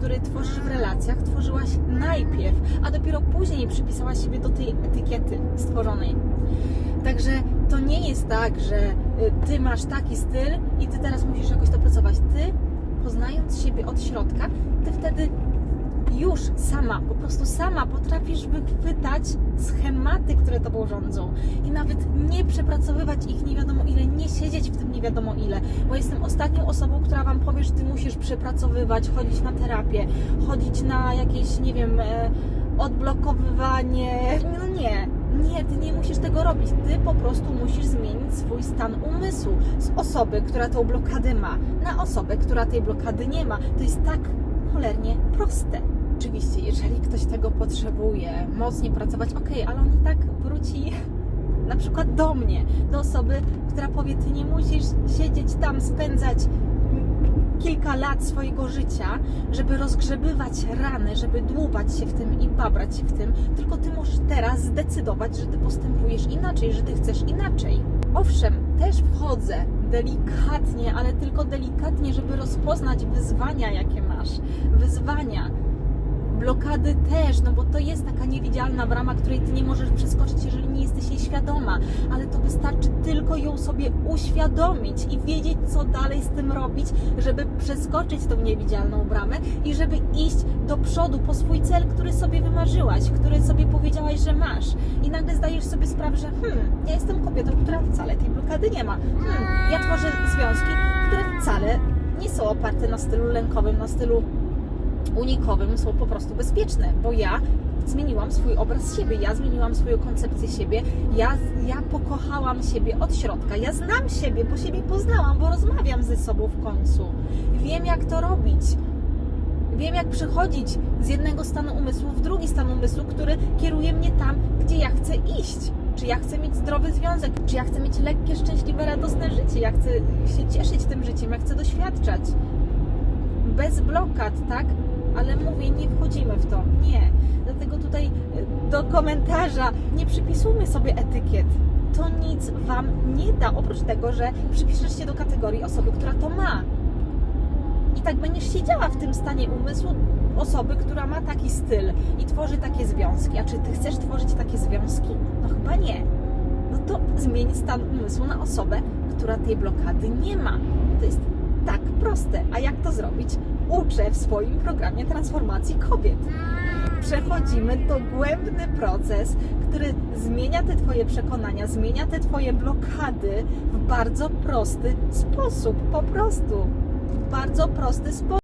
który tworzysz w relacjach, tworzyłaś najpierw, a dopiero później przypisałaś siebie do tej etykiety stworzonej. Także to nie jest tak, że y, ty masz taki styl i ty teraz musisz jakoś dopracować. Ty, poznając siebie od środka, ty wtedy już sama, po prostu sama potrafisz wychwytać schematy, które tobą rządzą i nawet nie przepracowywać ich nie wiadomo ile, nie siedzieć w tym nie wiadomo ile, bo jestem ostatnią osobą, która wam powie, że ty musisz przepracowywać, chodzić na terapię, chodzić na jakieś, nie wiem, e, odblokowywanie. No nie, nie, ty nie musisz tego robić. Ty po prostu musisz zmienić swój stan umysłu z osoby, która tą blokadę ma, na osobę, która tej blokady nie ma. To jest tak cholernie proste. Oczywiście, jeżeli ktoś tego potrzebuje, mocniej pracować, ok, ale on i tak wróci na przykład do mnie, do osoby, która powie, ty nie musisz siedzieć tam, spędzać kilka lat swojego życia, żeby rozgrzebywać rany, żeby dłubać się w tym i babrać się w tym, tylko ty możesz teraz zdecydować, że ty postępujesz inaczej, że ty chcesz inaczej. Owszem, też wchodzę delikatnie, ale tylko delikatnie, żeby rozpoznać wyzwania, jakie masz. Wyzwania, blokady też, no bo to jest taka niewidzialna brama, której ty nie możesz przeskoczyć, jeżeli nie jesteś jej świadoma, ale to wystarczy tylko ją sobie uświadomić i wiedzieć, co dalej z tym robić, żeby przeskoczyć tą niewidzialną bramę i żeby iść do przodu po swój cel, który sobie wymarzyłaś, który sobie powiedziałaś, że masz. I nagle zdajesz sobie sprawę, że hmm, ja jestem kobietą, która wcale tej blokady nie ma. Hmm, ja tworzę związki, które wcale nie są oparte na stylu lękowym, na stylu unikowym są po prostu bezpieczne, bo ja zmieniłam swój obraz siebie, ja zmieniłam swoją koncepcję siebie, ja, ja pokochałam siebie od środka, ja znam siebie, bo siebie poznałam, bo rozmawiam ze sobą w końcu. Wiem jak to robić. Wiem jak przechodzić z jednego stanu umysłu w drugi stan umysłu, który kieruje mnie tam, gdzie ja chcę iść. Czy ja chcę mieć zdrowy związek, czy ja chcę mieć lekkie, szczęśliwe, radosne życie, ja chcę się cieszyć tym życiem, ja chcę doświadczać bez blokad, tak? Ale mówię, nie wchodzimy w to. Nie. Dlatego tutaj y, do komentarza nie przypisujmy sobie etykiet. To nic Wam nie da, oprócz tego, że przypiszesz się do kategorii osoby, która to ma. I tak będziesz siedziała w tym stanie umysłu osoby, która ma taki styl i tworzy takie związki. A czy Ty chcesz tworzyć takie związki? No chyba nie. No to zmień stan umysłu na osobę, która tej blokady nie ma. To jest proste. A jak to zrobić? Uczę w swoim programie transformacji kobiet. Przechodzimy dogłębny proces, który zmienia te Twoje przekonania, zmienia te Twoje blokady w bardzo prosty sposób. Po prostu. W bardzo prosty sposób.